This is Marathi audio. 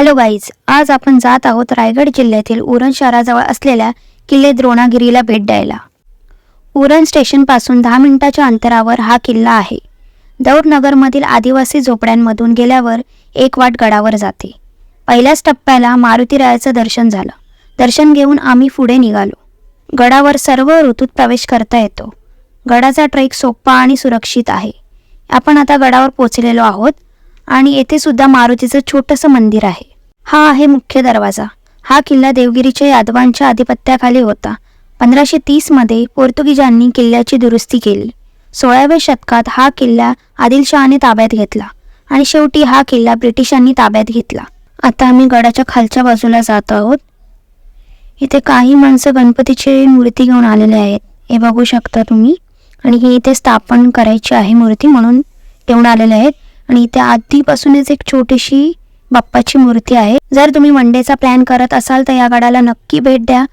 हॅलो गाईज आज आपण जात आहोत रायगड जिल्ह्यातील उरण शहराजवळ असलेल्या किल्ले द्रोणागिरीला भेट द्यायला. उरण स्टेशनपासून दहा मिनिटाच्या अंतरावर हा किल्ला आहे. दौडनगरमधील आदिवासी झोपड्यांमधून गेल्यावर एक वाट गडावर जाते. पहिल्याच टप्प्याला मारुतीरायाचं दर्शन झालं. दर्शन घेऊन आम्ही पुढे निघालो. गडावर सर्व ऋतूत प्रवेश करता येतो. गडाचा ट्रेक सोपा आणि सुरक्षित आहे. आपण आता गडावर पोचलेलो आहोत आणि येथे सुद्धा मारुतीचं छोटंसं मंदिर आहे. हा आहे मुख्य दरवाजा. हा किल्ला देवगिरीच्या यादवांच्या आधिपत्याखाली होता. पंधराशे तीसमध्ये पोर्तुगीजांनी किल्ल्याची दुरुस्ती केली. सोळाव्या शतकात हा किल्ला आदिलशहाने ताब्यात घेतला आणि शेवटी हा किल्ला ब्रिटिशांनी ताब्यात घेतला. आता आम्ही गडाच्या खालच्या बाजूला जात आहोत. इथे काही माणसं गणपतीची मूर्ती घेऊन आलेले आहेत. हे बघू शकता तुम्ही. आणि ही इथे स्थापन करायची आहे मूर्ती म्हणून घेऊन आलेले आहेत. आणि इथे आधीपासूनच एक छोटीशी बाप्पाची मूर्ती आहे. जर तुम्ही वन डेचा प्लॅन करत असाल तर या गडाला नक्की भेट द्या.